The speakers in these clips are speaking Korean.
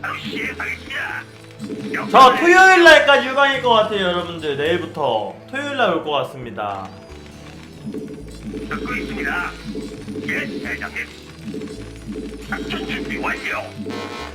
바로 시행하겠습니다. 저 토요일 날까지 휴강일 것 같아요, 여러분들. 내일부터 토요일 날 올 것 같습니다. 듣고 있습니다. 예, 대장님. 작전 준비 완료.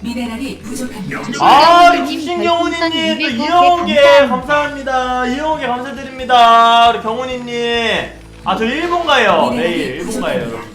미네랄이 부족합니다. 아, 우리 님 주신경훈이님 또 별풍선 200 이영호개 감사합니다. 감사합니다. 이영호개 감사드립니다. 우리 경훈이님. 아, 저 일본 가요. 내일 일본 가요. 미네랄이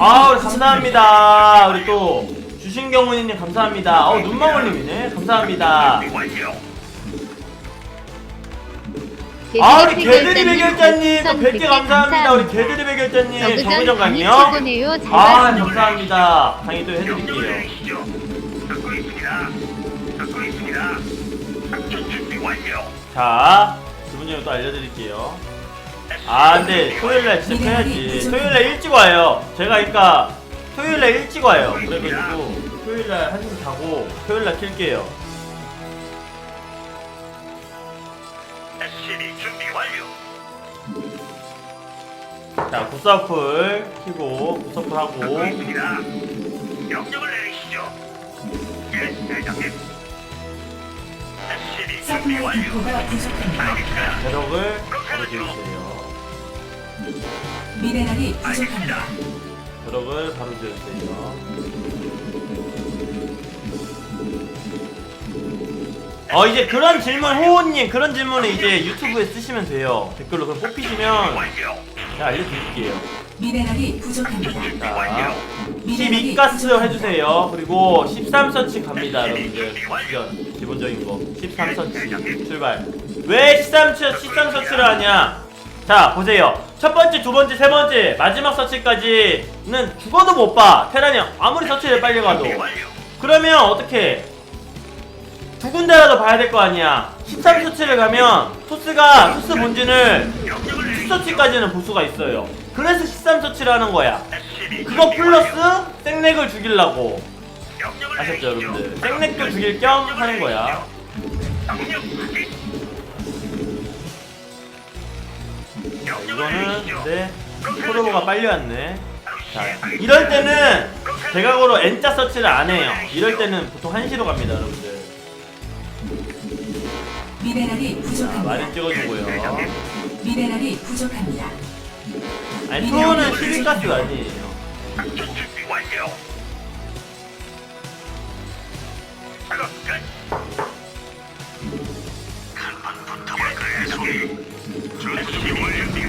아, 부족합니다. 감사합니다. 우리 또 주신경훈이님 감사합니다. 어, 눈망울님이네. 감사합니다. 아, 우리 개드리 백열자님 또 100개 감사합니다. 우리 개드리 백열자님 정부정 강요. 아. 감사합니다. 강의 또 해드릴게요. 자, 두분이 또 알려드릴게요. 아, 근데 토요일날 진짜 펴야지. 토요일날 일찍 와요. 제가 그러니까 토요일날 일찍 와요. 그래가지고 토요일날 한숨 자고 토요일날 킬게요. SCB 준비 완료. 자, 굿서플 키고 굿서플 하고 듣고 있습니다. 명령을 내리시죠. 예, 대장님. SCB 준비 서플라이 완료. 디포가 부족합니다. 알겠습니다. 바로 지어주세요. 미네랄이 부족합니다. 배럭을 바로 지어주세요. 어 이제 그런 질문 호호님 그런 질문을 이제 유튜브에 쓰시면 돼요 댓글로 그럼 뽑히시면. 제가 알려드릴게요 미네랄이 부족합니다. 자 미네랄이 12가스 부족합니다. 해주세요 그리고 13서치 갑니다 여러분들 기본, 기본적인 거 13서치 출발 왜 13서치, 13서치를 하냐 자 보세요 첫 번째 두 번째 세 번째 마지막 서치까지는 죽어도 못봐 테란이 아무리 서치를 빨리 가도. 그러면 어떻게 두 군데라도 봐야 될 거 아니야 13서치를 가면 토스가 토스 본진을 명령을 내리시죠. 2서치까지는 볼 수가 있어요 그래서 13서치를 하는 거야 그거 플러스. 생렉을 죽이려고 아셨죠. 여러분들 생렉도 죽일 겸 하는 거야 이거는. 근데 프로보가 빨리 왔네 자. 이럴 때는 대각으로 N자 서치를 안 해요 이럴 때는 보통 한시로 갑니다 여러분들 미네랄이 자 부족합니다. 많이 찍어주고요 미네랄이 부족합니다. 아니 투어는 12가스 아니에요 준비 완료. 작업 끝.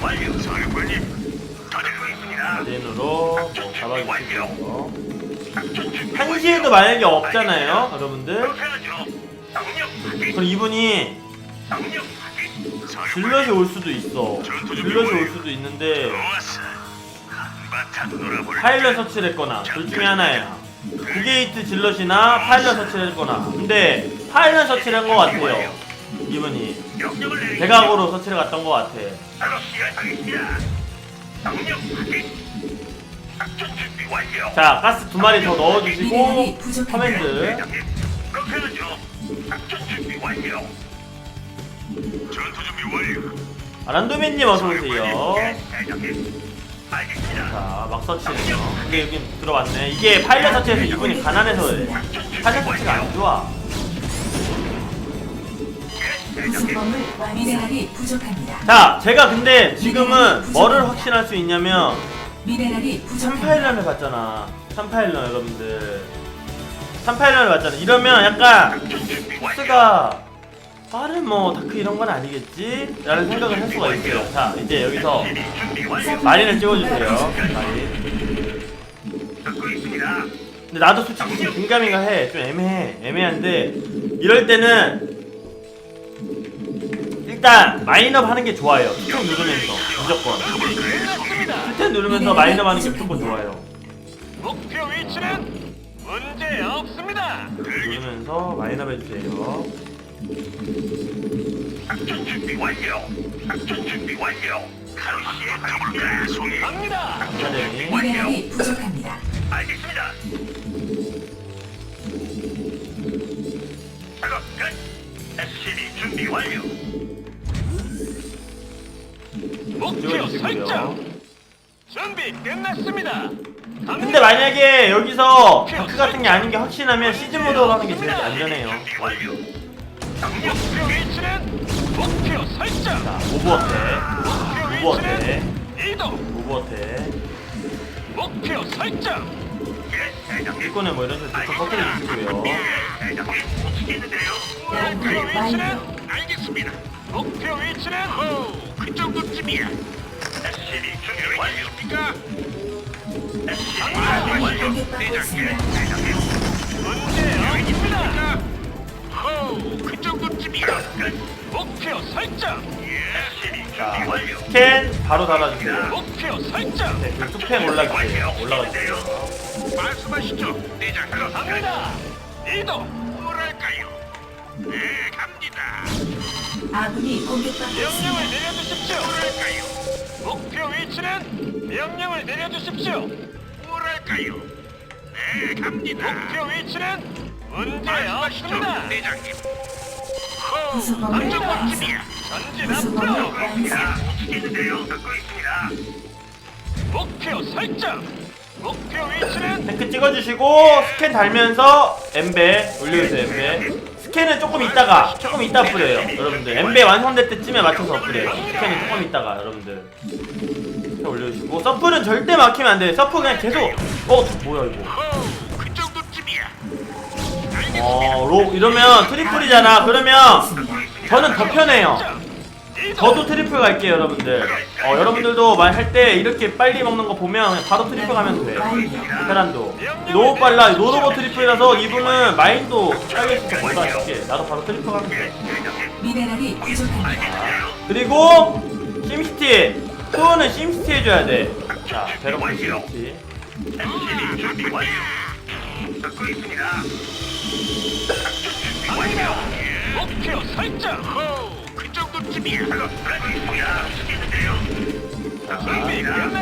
준비 완료, 사령관님. 다 듣고 있습니다. 아덴으로 뭐 잡아주시고 작전 준비 한시에도 만약에 없잖아요 여러분들 그렇게 하죠. 명령 확인. 그럼 이분이 확인. 질럿이 올 수도 있어 질럿이 올 수도 있는데 좋았어. 한바탕 놀아볼. 파일럿 서치를 했거나 둘 중에 하나야 구게이트 질럿이나 파일럿 서치를 했거나 근데 파일럿 서치를 한 것 같아요 이분이 명령을. 대각으로 서치를 갔던 것 같아 바로 시작하겠습니다. 명령 확인. 작전 준비 완료. 자 가스 두 마리 더 넣어주시고 커맨드 대장님, 그렇게 하죠. 작전 준비 완료. 전투 준비 완료. 아, 란도맨님 어서오세요 예, 대장님. 알겠습니다. 자 막 서치네요 근데 여기 들어왔네 이게 파일럿 서치에서 이분이 가난해서 파일럿 서치가 안 좋아 미네랄이 부족합니다. 자 제가 근데 지금은 뭐를 확신할 수 있냐면 미네랄이 부족합니다. 3파일런을 봤잖아 3파일런 여러분들 3파일런을 봤잖아 이러면 약간. 스가 빠른 뭐 다크 이런 건 아니겠지? 라는 생각을 할 수가 있어요 자 이제 여기서. 마린을 찍어주세요 마린. 근데 나도 솔직히 좀 긴가민가 해 좀 애매해 애매한데 이럴 때는 일단 마인업 하는 게 좋아요 스택 누르면서 무조건 스택 누르면서 마인업 하는 게 무조건 좋아요 목표 위치는 문제 없습니다. 누르면서 마인업 해주세요 작전 준비 완료. 작전 준비 완료. 바로 시행하겠습니다. 송이. 갑니다. 아카데미 미네랄이 부족합니다. 알겠습니다. 작업 끝. SCB 준비 완료. 목표 찍어주시고요 설정. 준비 끝났습니다. 근데 만약에 여기서 다크 같은 게 아닌 게 확신하면 시즌 모드로 하는 게 제일 안전해요. 준비 완료. 목표 위치는 목표 설정. 자, 오버어택, 목표 위치는 이동. 오버어택. 목표 설정. 일꾼에 뭐 이런 식으로 퍼뜨려 주시고요. 움직이는데요. 연구 목표. 위치는 알겠습니다. 목표 위치는 호, 그 정도쯤이야. SCV 준비 완료입니까? 아군이 공격받고 있습니다. 대장님. 문제 없습니다. 호, 그 정도쯤이야. 목표 설정. SCV 자, 준비 완료. 스캔 바로 달아주세요. 목표 설정. 네, 그. 올라가주세요. 말씀하시죠, 대장님. 갑니다. 이동. 뭐랄까요? 네, 갑니다. 아군이 공격받고 명령을 있습니다. 내려주십시오. 뭐랄까요? 목표 위치는 명령을 내려주십시오. 뭐랄까요? 네, 갑니다. 목표 위치는 문제 말씀하시죠, 없습니다. 대장님. 그 정도쯤이야. 전진 앞으로. 움직이는데요. 듣고 있습니다. 목표 설정. 목표 위치는 탱크 찍어주시고 스캔 달면서 엠베 올려주세요 엠베 스캔은 조금 있다가 조금 있다 뿌려요 여러분들. 엠베 완성될 때쯤에 맞춰서 뿌려요. 스캔은 조금 있다가 여러분들. 스캔 올려주시고. 서프는 절대 막히면 안돼요. 서프 그냥 계속 어 뭐야 이거. 어로 이러면 트리플이잖아. 그러면 저는 더 편해요. 저도 트리플 갈게요 여러분들 어 여러분들도 말할 때 이렇게 빨리 먹는 거 보면 바로 트리플 가면 돼 베란도 너무 빨라 노로보 트리플이라서 이분은 마인도 빨리 있어서 뭔가 쉽게 나도 바로 트리플 가면 돼 미네랄이 부족합니다. 그리고 심시티 투어는 심시티 해줘야 돼자 베럭 심시티. 듣고 있습니다. 완료. 목표 설정. 호,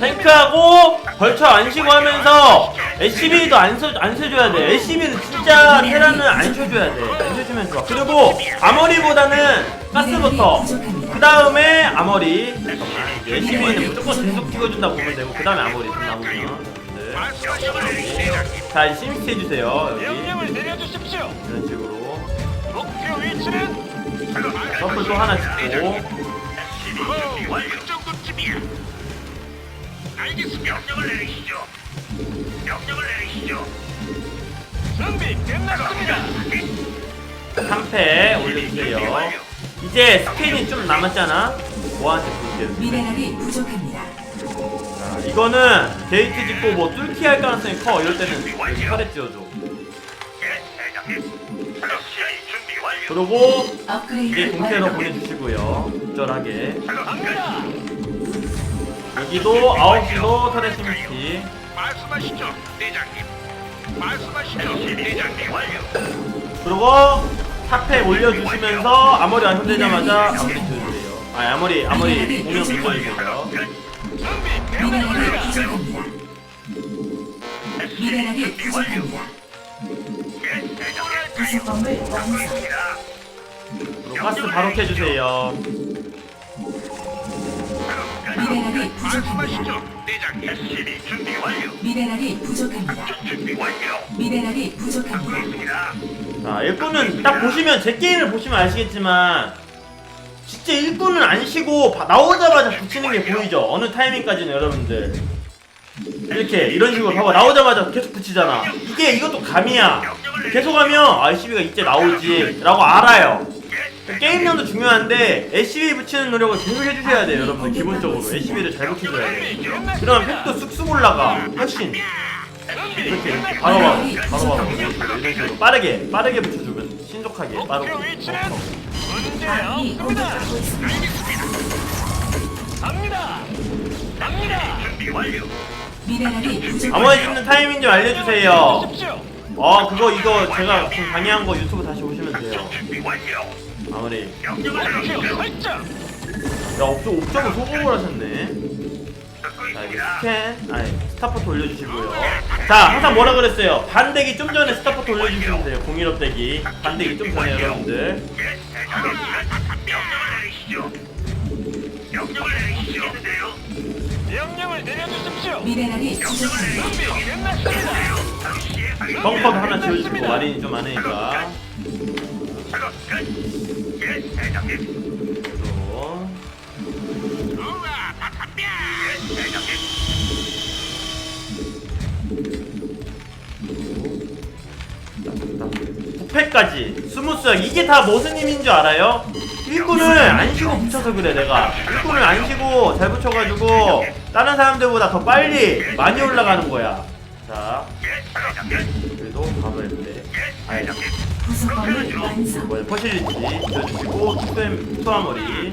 탱크하고 벌처 안 쉬고 하면서 SCB도 안, 써, 안 써줘야 돼. SCB는 진짜 테라는 안 써줘야 돼안 써주면 좋아. 그리고 아머리보다는 가스부터. 그 다음에 아머리. SCB는 무조건 계속 찍어준다 보면 되고 그 다음에 아머리 좀 남으면. 자 이제 심시티 해주세요 여기. 이런 식으로. 목표 위치는 서플 또 하나 찍고 SCV 준비 완료. 그 정도쯤이야. 알겠습니다. 명령을 내리시죠. 명령을 내리시죠. 준비 끝났습니다. 3패 올려주세요 이제 스캔이 좀 남았잖아 뭐한테 볼게요 미네랄이 부족합니다. 자, 이거는 게이트 짓고 뭐 뚫기 할 가능성이 커 이럴 때는 털에 찌워줘 예, 대장님. 그리고 이제 동태로. 보내주시고요 적절하게. 여기도 9시도 털에 심시티 말씀하시죠, 대장님. 말씀하시죠, 대장님. 그리고 4패 올려주시면서 아머리 완성되자마자 아머리 지어주세요 아 아머리 아머리 지어주세요 준비 미네랄이. 부족합니다. 미네랄이 부족합니다. 가스 바로 켜주세요 미네랄이 부족합니다. 말씀하시죠, 대장님. SCV 준비 완료. 미네랄이 부족합니다. 준비 완료. 미네랄이 부족합니다. 있습니다. 자 일꾼은 딱 보시면 제 게임을 보시면 아시겠지만 진짜 일꾼은 안 쉬고 바- 나오자마자 붙이는 게 보이죠 어느 타이밍까지는 여러분들 이렇게 이런 식으로 봐봐. 나오자마자 계속 붙이잖아. 이게 이것도 감이야. 계속 하면 아 SCB가 이제 나오지. 라고 알아요. 게임량도 중요한데 SCB 붙이는 노력을 계속 해주셔야 돼요 여러분들 기본적으로. SCB를 잘 붙여줘야 돼요. 그러면 팩도 쑥쑥 올라가. 훨씬. 이렇게. 바로 바로 바로 바로 이런 식으로. 이런 식으로 빠르게. 빠르게 붙여주면 신속하게 빠르고 있습니다. 갑니다. 갑니다. 준비 완료. 아머리 짓는 타이밍 좀 알려주세요. 어 그거 이거 제가 지금 강의한 거 유튜브 다시 보시면 돼요. 아무리. 야 옥점 옥점을 소금을 하셨네 자 이제. 스캔 아니 스타포트 올려주시고요 자 항상 뭐라 그랬어요 반대기 좀 전에 스타포트 올려주시면 돼요 공일업 대기 반대기 좀 전에 여러분들. 명령을 내려주십시오. 미네랄이 부족합니다. 준비 끝났습니다. 벙커도 하나 지어주시고 마린이 좀 많으니까 작업 끝. 예, 대장님. 또 우와, 다 탑니다. 예, 대장님. 부패까지 스무스하게 이게 다 무슨 힘인 줄 알아요? 일꾼을 안 쉬고 붙여서 그래 내가 일꾼을 안 쉬고 잘 붙여가지고 다른 사람들보다 더 빨리 많이 올라가는 거야 자. 그래도 대장님. 부속범을 완성. 뭐야 퍼실리티 지어주시고 투엠 투하머리.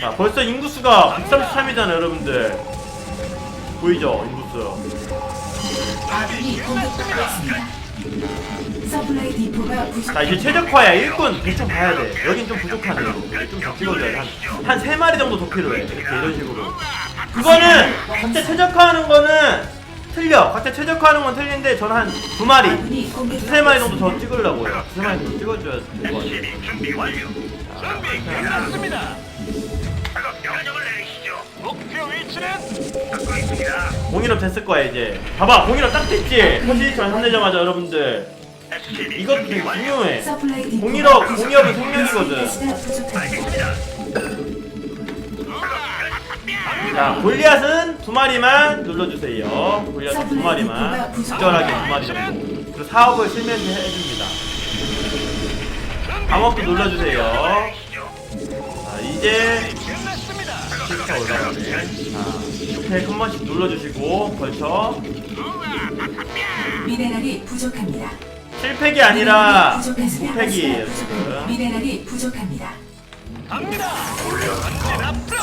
자 벌써 인구수가 133이잖아 여러분들 보이죠 인구수. 서플라이 디포가 부족. 자 이제 최적화야. 일꾼 대충 봐야 돼. 여긴 좀 부족하네. 좀더 찍어줘야 돼한 세 마리 정도 더 필요해. 이렇게 이런 식으로. 그거는 각자 최적화하는 거는 틀려. 각자 최적화하는 건 틀린데 저는 한 두 마리 아군이 공격받고 두세 마리 정도 있습니다. 더 찍으려고요. 두세 마리 더 찍어줘야 될것 같아요. 준비 완료. 준비 끝났습니다. 듣고 있습니다. 공일업 됐을 거야 이제 봐봐 공일업 딱 됐지 퍼시리처럼 혼내자마자 여러분들 SCB 이것도 준비 되게 완료. 중요해 부족. 공일업이 생명이거든. 알겠습니다. 자, 골리앗은 두 마리만 눌러주세요. 골리앗은 두 마리만. 적절하게 두 마리 정도. 그리고 사업을 실면서 해줍니다. 감옥도 눌러주세요. 자, 이제. 실차 올라가네. 자, 스택 한 번씩 눌러주시고, 걸쳐. 미네랄이 부족합니다. 7팩이 아니라 부족했습니다. 9팩이에요, 가스가 부족합니다. 지금. 미네랄이 부족합니다. 갑니다. 전진 앞으로.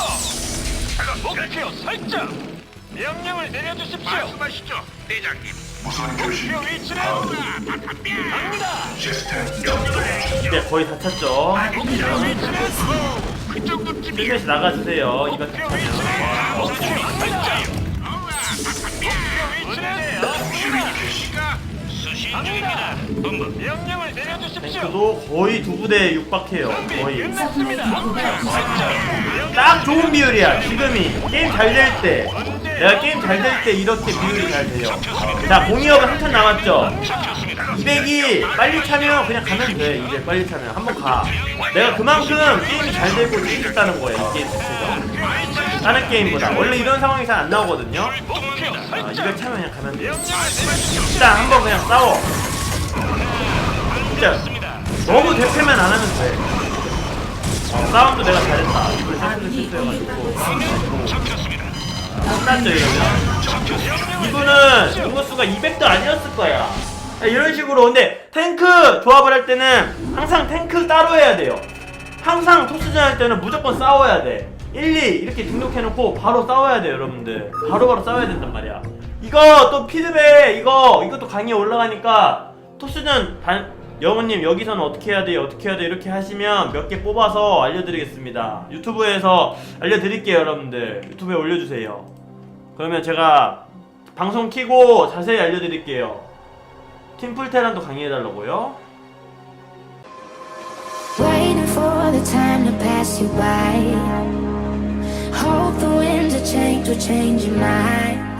목표 설정. 명령을 내려주십시오. 말씀하시죠, 대장님. 무선 목표 교신 위치는 갑니다. 시스템 명령을 내리시죠. 이제 거의 다 찼죠. 목표 위치는 필렛이 나가주세요. 이거 목표 위치는 목표 설정. 목표 위치는 없습니다. 시가 수신 갑니다. 본부. 명령을 내려주십시오. 탱크도 거의 두 부대에 육박해요. 거의. 끝났습니다. 딱 좋은 비율이야 지금이 게임 잘 될 때 내가 게임 잘 될 때 이렇게 비율이 잘 돼요 자 공이업은 한참 남았죠 200이 빨리 차면 그냥 가면 돼. 이제 빨리 차면. 한번 가. 내가 그만큼 게임이 잘 되고 재밌다는 거야 이 게임 자체가. 다른 게임보다. 원래 이런 상황이 잘 안 나오거든요. 아. 200 차면 그냥 가면 돼 명령을 내려주십시오. 일단 한번 그냥 싸워. 진짜 너무 대패만 안 하면 돼. 어, 싸움도 내가 잘했다. 아군이 공격받고 실수해가지고. 끝났죠 이러면? 이분은 인구수가 200도 아니었을 거야 야, 이런 식으로. 근데 탱크 조합을 할 때는 항상 탱크 따로 해야 돼요. 항상 토스전 할 때는 무조건 싸워야 돼. 1, 2 이렇게 등록해놓고 바로 싸워야 돼요 여러분들. 바로바로 싸워야 된단 말이야. 이거 또 피드백 이거 이것도 강의에 올라가니까 토스전 반 영호님 여기서는 어떻게 해야 돼 어떻게 해야 돼 이렇게 하시면 몇 개 뽑아서 알려드리겠습니다. 유튜브에서 알려드릴게요 여러분들. 유튜브에 올려주세요. 그러면 제가 방송 키고 자세히 알려드릴게요 팀풀테란도 강의해달라고요 Waiting for the time to pass you by. Hope the winds of change will change your mind.